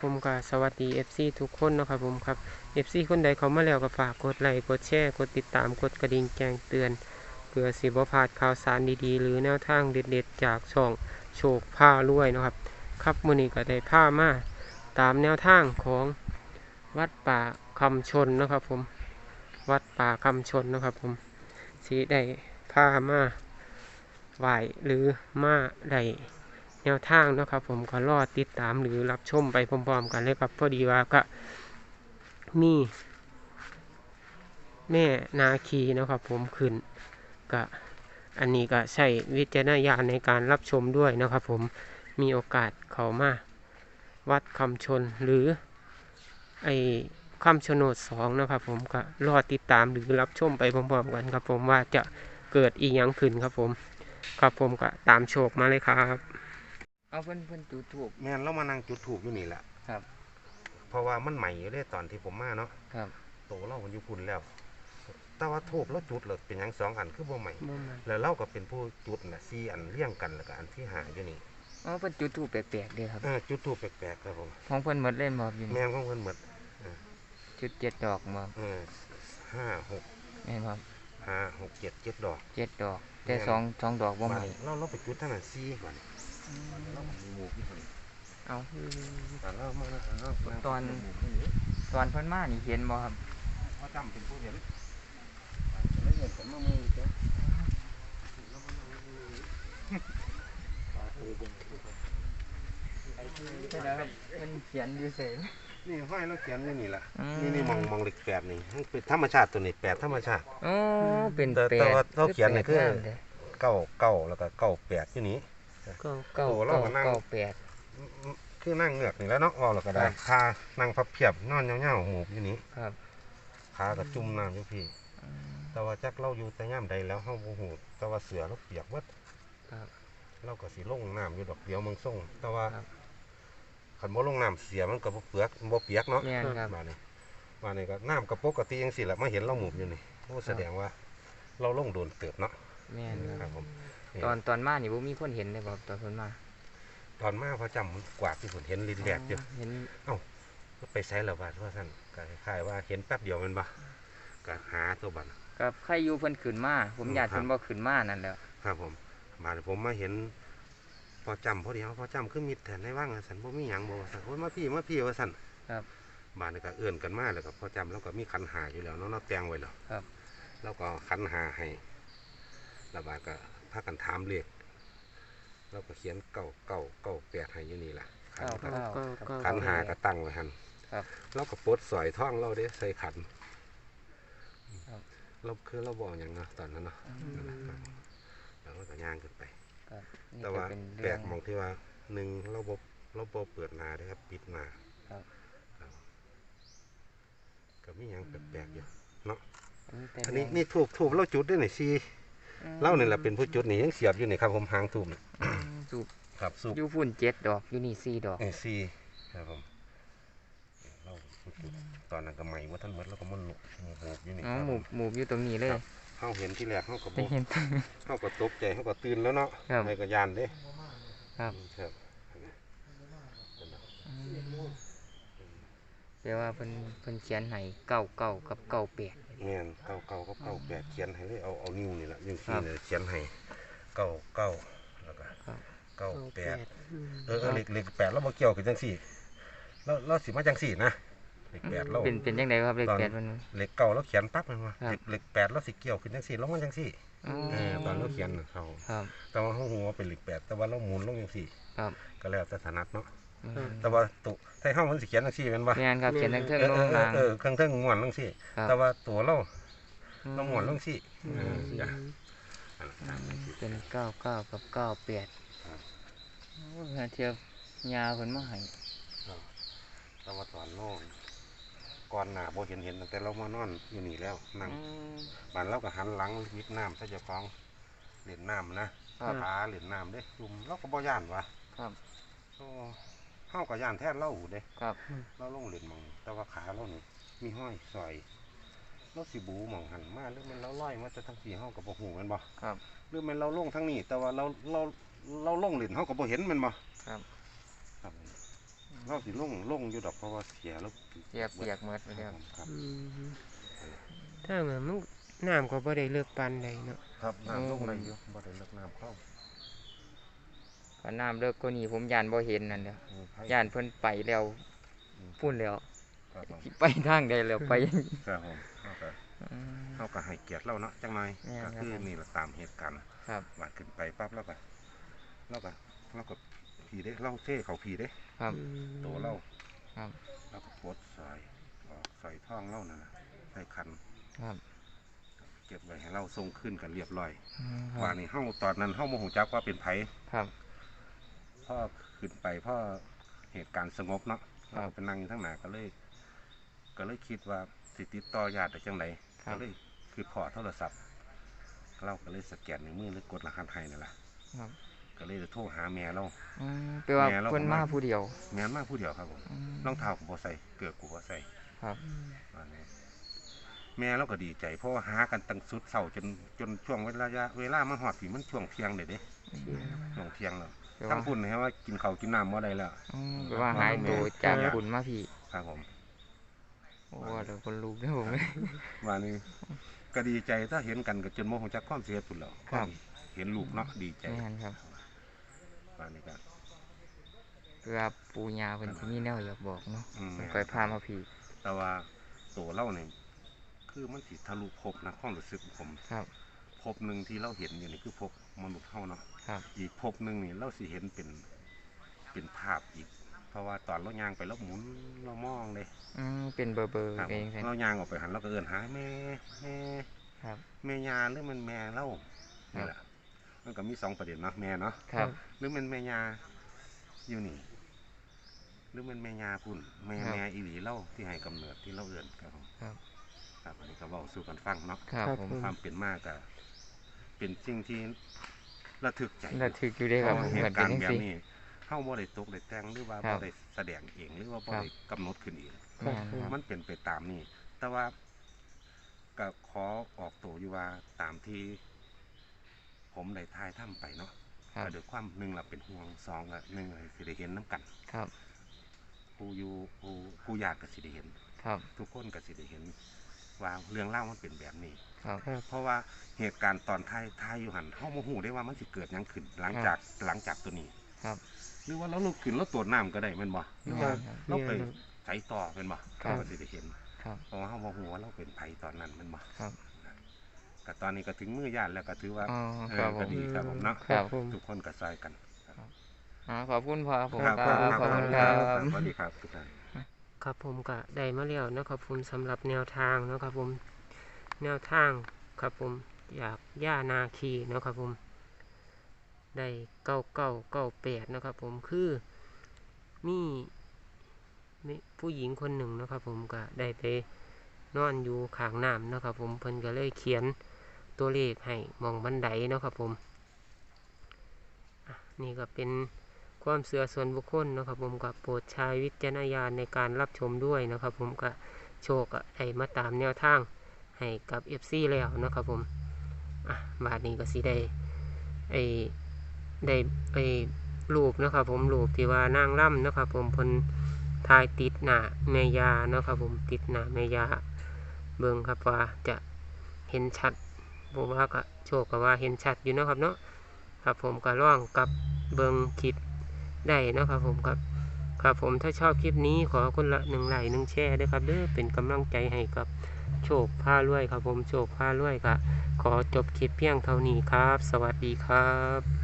ผมก็สวัสดี FC ทุกคนนะครับผมครับ FC คนใดเขามาแล้วก็ฝากกดไลค์กดแชร์กดติดตามกดกระดิ่งแจ้งเตือนเพื่อสิบพลาดข่าวสารดีๆ หรือแนวทางเด็ดๆ จากช่องโชคผ้ารวยนะครับ ครับมือนี้ก็ได้ผ้ามาตามแนวทางของวัดป่าคำชนนะครับผมวัดป่าคำชนนะครับผมสีได้ผ้ามาไหวหรือมาได้ แนวทางนะครับ ผมก็รอติดตามหรือรับชมไปพร้อมๆ กันเลยครับพอดีว่าก็มีแม่นาคีนะครับ ผมขึ้นก็อันนี้ก็ใช้วิจารณญาณในการรับชมด้วยนะครับ ผมมีโอกาสเขามาวัดคำชนหรือไอคำชะโนดสองนะครับ ผมก็รอติดตามหรือรับชมไปพร้อมๆกันครับ ผมว่าจะเกิดอีหยังขึ้นครับ ผมครับผมก็ตามโชคมาเลยครับ เอาเพิ่นเพิ่นจุดถูก แม่นเรามานั่งจุดถูกอยู่นี่แหละครับ เพราะว่ามันใหม่อยู่เลยตอนที่ผมมาเนาะครับโตเรามันอยู่พุ่นแล้ว แต่ว่าทูบเราจุดเลยเป็นหยังสองอันคือบ่ใหม่แล้วเราก็เป็นผู้จุดนะสี่อันเลี้ยงกันแล้วก็อันที่หาอยู่นี่อ๋อเพิ่นจุดถูกแปลกๆเด้อครับ เออจุดทูบแปลกๆครับผม ของเพิ่นหมดเล่นบ่อยู่นี่แม่นของเพิ่นหมดจุดเจ็ดดอกบ่เออห้าหกแม่นบ่ห้าหกเจ็ดเจ็ดดอกเจ็ดดอก แต่สองสองดอกบ่ใหม่ เราเราไปจุดทั้งนั้นสี่ก่อน เราคนเอาตอนตอนเพิ่นมานี่เห็นบ่ครับเขาจำเป็นผู้เห็นแล้วเห็นผมมามือจ้าใช่แล้วครับเพิ่นเขียนอยู่เสยนี่ห้อยเราเขียนอยู่นี่แหละนี่นี่มองมองเหล็กแปดนี่มันเป็นธรรมชาติตัวนี้แปดธรรมชาติอ๋อเป็นแต่แปแต่ดว่าเราเขียนนี่คือเก้าเก้าแล้วก็เก้าแปดที่นี้ เก้าโอ้เราเก้าก็นั่งเก้าแปดคือนั่งเงือกนี่แหล้วเนาะว่าเราก็ได้ครับคานั่งพับเพียบนอนเงาๆหมูบอยู่นี้ครับขาก็จุ่มน้ำอยู่พี่อืมแต่ว่าจักเราอยู่แต่ย่ำใดแล้วเฮาบ่ฮู้แต่ว่าเสือเราเปียกเบิดครับเราก็สิลงน้ำอยู่ดอกเดียวมึงส่ง แต่ว่าครับคันบ่ลงน้ำเสียมันก็บ่เปียกบ่เปียกเนาะแม่นครับมานี่มานี่ก็น้ำก็ปกติจังซี่แหละมาเห็นเราหมูบอยู่นี่โอ้แสดงว่า เราลงโดนเติบเนาะแม่นคครัรับบผมนี่ ตอนตอนมานี่บ่มีคนเห็นเลยบ่ตอนเพิ่นมาตอนมาพระจำมันกวาดที่ผมเห็นลินแดกอยู่เห็นไปใช้แล้วบาดว่าสั่นก็คล้ายๆว่าเห็นแป๊บเดียวแมันบ่ก็หาตัวบัตรกับใครอยู่เพิ่นขึ้นมาผมอืมอยากครับเพิ่นบ่ขึ้นมานั่นแหละครับผมมาผมมาเห็นพอจำพอดีเขาพอจำคือมีแทนในว่างว่าสันบ่มีหยังบ่ว่าสันโอ้ยมาพี่มาพี่ว่าสันครับบานนี่ก็เอื้อนกันมาแล้วก็พอจำแล้วก็มีขันหาอยู่แล้วเนาะเนาะแตงไว้แล้วครับ แล้วก็ขันหาให้แล้วบาดก็ พากันถามเลขแล้วก็เขียนเก้าเก้าเก้าแปดให้อยู่นี่ล่ะขันเก้าก็เก้าขันหาก็ตั้งไว้หันครับเราก็ปลดสอยท่องเราเด้ใส่ขันครับเราคือเราบอกอย่างเนาะตอนนั้นเนาะอืมนั่นแหละครับแล้วก็ย่างขึ้นไปครับนี่แต่ก็ว่าเป็นแปลเรื่องกมองที่ว่าหนึ่งเราบบเราบเปิดหนาเด้ครับปิดหนาครับครับก็มีอย่างแปลกๆอยู่เนาะเป็อันนี้เรื่องนี่ถูกถูกเราจุดด้วยนี่ซีอืม เล่านี่แหละเป็นผู้จุดนี่ยังเสียบอยู่นี่ครับผมหางถูกนี่อืมสูบครับสูบอยู่ฝุ่นเจ็ดดอกอยู่นี่สี่ดอก เอซีครับผมเราผู้จุดตอนนั้นก็ใหม่ว่าท่านเมดแล้วก็มันหลุกหมูหูบอยู่นี่อ๋อครับหมูหมูอยู่ตรงนี้เลยครับเขาเห็นที่แรกเขาก็บเป็นเห็น เขาก็ตกใจเขาก็ตื่นแล้วเนาะครับไม่ก็ยานเด้ครับ ครับแปลว่าเพิ่นเพิ่นเขียนให้เก้าเก้ากับเก้าแปด แม่นเก้าเก้าก็เก้าแปดเขียนให้เลยเอาเอานิ้วนี่แหละนิ้วครัชี้บเนี่ยเขียนให้เก้าเก้าแล้วก็ครับเก้าแปดอืมเออเออเลขเลขแปดเราบ่เกี่ยวกันจังสี่เราเราสิมาจังสี่นะเลขแปดเราเป็นเป็นยังไงครับเลขตอนแปดมันเลขเก้าเราเขียนปั๊บมันว่าครับเลขเลขแปดเราสิเกี่ยวขึ้นจังสี่เรามาจังสี่อ๋อเออตอนเราเขียนน่ะเขาครับแต่ว่าเขาหัวาเป็นเลขแปดแต่ว่าเราหมุนลงจังสี่ครับก็แล้วแต่ถนัดเนาะอืม แต่ว่าตุไทยเฮามันสิเขียนจังสี่แม่นบ่แม่นครับเขียนทั้งเทิงเออลเองอเอล่าองเออเครื่องเทิงม่วนจังสี่ ครับ แต่ว่าตัวเราอืมเราม่วนจังสี่อืเอมอจ้ะอันนั้นตามจังซี่เป็นเก้าเก้ากับเก้าแปดครับโอ้ยหาเทียบยาเพิ่นมาให้แต่ว่าตอนนอนก่อนหน้าบ่เห็นเห็นตั้งแต่เรามานอนอยู่นี่แล้วนั่งอืมบ้านเราก็หันหลังวิดน้ำถ้าเจะฟ้าของเล่นน้ำนะครับ พาเล่นน้ำเด้จุ่มเราก็บ่ย่านวะครับ โอ้ เฮาก็ย่านแทนเราหูเด้ครับ เราลงเล่นหมอง แต่ว่าขาเรานี่มีห้อยซอยเราสิบูหมองหันมาหรือมันเราลอยมาจะทั้งสี่เฮาก็บ่ฮู้แม่นบ่ครับ หรือมันเราลงทั้งนี้แต่ว่าเราเราเราลงเล่นเฮาก็บ่เห็นแม่นบ่ครับ ครับอืเราสิลงลงอยู่ดอกเพราะว่าเสียแล้วเสียเปียกหมดไปแล้วครับอืมถ้างั้นมันน้ำก็บ่ได้เลือกปานใดเนาะครับน้ำลงอะไรอยู่บ่ได้เลิกน้ำเข้า ก็น้ำเลิกก็นี่ผมยานบ่เห็นนั่นเด้อเออไผ่ยานเพิ่นไปแล้วอืมพุ่นแล้วครับผมสิไปทางใดแล้วไปครับผมเขาก็อืมเขาก็ให้เกียรติเราเนาะจังหน่อยแม่นก็ครับคือนี่แหละตามเหตุการณ์ครับบาดขึ้นไปปั๊บแล้วก็แล้วก็แล้วก็ผีเด้เล่าเท่เขาผีเด้ครับอืมโตเล่าครับแล้วก็ปลดสายออกใส่ท่องเล่านั่นนะใส่คันครับเก็บไว้ให้เราส่งขึ้นกันเรียบร้อยอืมคว่ารับนี่เฮาตอนนั้นเฮาโมโหจักว่าเป็นไผครับ พ่อขึ้นไปพ่อเหตุการณ์สงบเนาะครับเราไปนั่งอยู่ทั้งหนาก็เลย ก็เลยคิดว่าสิติดต่อญาติได้จังไดครับก็เลยคือพอโทรศัพท์ เราก็เลยสแกนในมือหรือกดรหัสให้นั่นแหละครับก็เลยโทรหาแม่เราอืมแปลว่าแม่เราเพิ่นก็มามาผู้เดียวแม่นมาผู้เดียวครับผมอืมรองเท้ากูบ่ใส่เกือกกูบ่ใส่ครับอันนี้แม่เราก็ดีใจเพราะว่าหากันตั้งสุดเสาจนจนช่วงเวลาเวลามาหอดผีมันช่วงเที่ยงเลยเด้ช่วงเที่ยงแล้ว แปลทั้ว่างคุณนะว่ากินข้าวกินน้ำบ่ได้แล้ว อืมแปลว่าหายตัวจากคุณมาพี่ ครับผมโอ้เดี๋ยวคนลุกเด้อผมว่านี่ก็ดีใจถ้าเห็นกันก็จนโมโหจักความเสียพุ่นแล้วครับ เห็นลูกเนาะดีใจแม่นครับว่านี่ก็ เพื่อปูยาเพิ่นสิมีแนวอยากบอกเนาะอืมเพิ่นค่อยพามาพี่ แต่ว่าตัวเล่าเนี่ยคือมันสิทะลุภพนะความรู้สึกของผม ครับ ภพหนึ่งที่เราเห็นอยู่นี่คือภพมนุษย์เฮาเนาะครับอีกภพหนึ่งนี่เราสิเห็นเป็นเป็นภาพอีก เพราะว่าตอนเราย่างไปเราหมุนเรามองเลยอืมเป็นเบอร์เบอร์ครับเองใช่เราย่างออกไปหันเราก็เอินหาแม่แม่ครับ แม่ยาหรือมันแม่เล่านี่แหละมันก็มีสองประเด็นเนาะแม่เนาะครับ หรือมันแม่ยาอยู่นี่หรือมันแม่ยาพุ่นแม่ครับแม่อีหลีเล่าที่ให้กำเนิดที่เราเอื่นครับผมครับ ครับอันนี้ก็เว้าสู่กันฟังเนาะครับครับผมผมความเป็นมากก็ เป็นสิ่งที่ระทึกใจระทึกอยู่เด้อครับเพผราะมเหก็ตุเป็กานรณ์จังแบบซี่นี้เฮาบ่ได้ตกได้แต่งหรือว่าครับ่บได้แสดงเองหรือว่าบ่ครับได้กำหนดขึ้นเองแม่นครับมันเป็นไปตามนี้แต่ว่าก็ขอออกตัวอยู่ว่าตามที่ ผมได้ทายถ้ำไปเนาะครับก็ด้วยความหนึ่งละเป็นห่วงสองละหนึ่งละสิได้เห็นน้ำกันครับผู้อยู่ผู้ผู้ญาติก็สิได้เห็น ครับ ทุกคนก็สิได้เห็น ว่าเรื่องเล่าวมันเป็นแบบนี้ ครับครับเพราะว่าเหตุการณ์ตอนท้ายท้ายอยู่หันเฮาบ่ฮู้ได้ว่ามันสิเกิดหยังขึ้น หลังครับจากหลังจากตัวนี้ครับ หรือว่าเราลุกขึ้นแล้วตรวจน้ำก็ได้แม่นบ่หรือว่าครับ เราไปใส่ต่อแม่นบ่ครับก็สิได้เห็นครับเพราะว่าเฮาบ่ฮู้ว่าเราเป็นไผตอนนั้นแม่นบ่ครับก็ตอนนี้ก็ถึงมือญาติแล้วก็ถือว่า อ๋อเอครัอบผก็ม ดีครับผมเนาะครับ ผมทุกคนก็ซอยกันอ๋อขอบคุณพ่อครับผมครับครับขอบคุณครับ สวัสดีครับทุกท่าน ครับผมก็ได้มาแล้วนะครับผมสำหรับแนวทางนะครับผม แนวทางครับผมอยากย่านาคีนะครับผมได้เก้าเก้าเก้าแปดนะครับผมคือมีมีผู้หญิงคนหนึ่งนะครับผมก็ได้ไปนอนอยู่ข้างน้ำนะครับผมเพิ่นก็เลยเขียนตัวเลขให้มองบันไดนะครับผมนี่ก็เป็นความเสื่อส่วนบุคคลนะครับผมกับโปรดใช้วิจารณญาณในการรับชมด้วยนะครับผมก็โชคได้มาตามแนวทาง ให้กับ FC แล้วนะครับผม อะ บาทนี้ก็สิได้ไอได้ไอรูปนะครับผมรูปที่ว่านางร่ำนะครับผมพนทายติดหน้าแม่ยานะครับผมติดหน้าแม่ยาเบิ่งครับว่าจะเห็นชัดผมว่าก็โชคก็ว่าเห็นชัดอยู่นะครับเนาะครับผมก็ร่องกับเบิ่งคลิปได้เนาะครับผมครับครับผมถ้าชอบคลิปนี้ขอคนละหนึ่งไลค์หนึ่งแชร์ด้วยครับเด้อเป็นกำลังใจให้กับ โชคผ้ารวยครับผมโชคผ้ารวยก็ขอจบคลิปเพียงเท่านี้ครับ สวัสดีครับ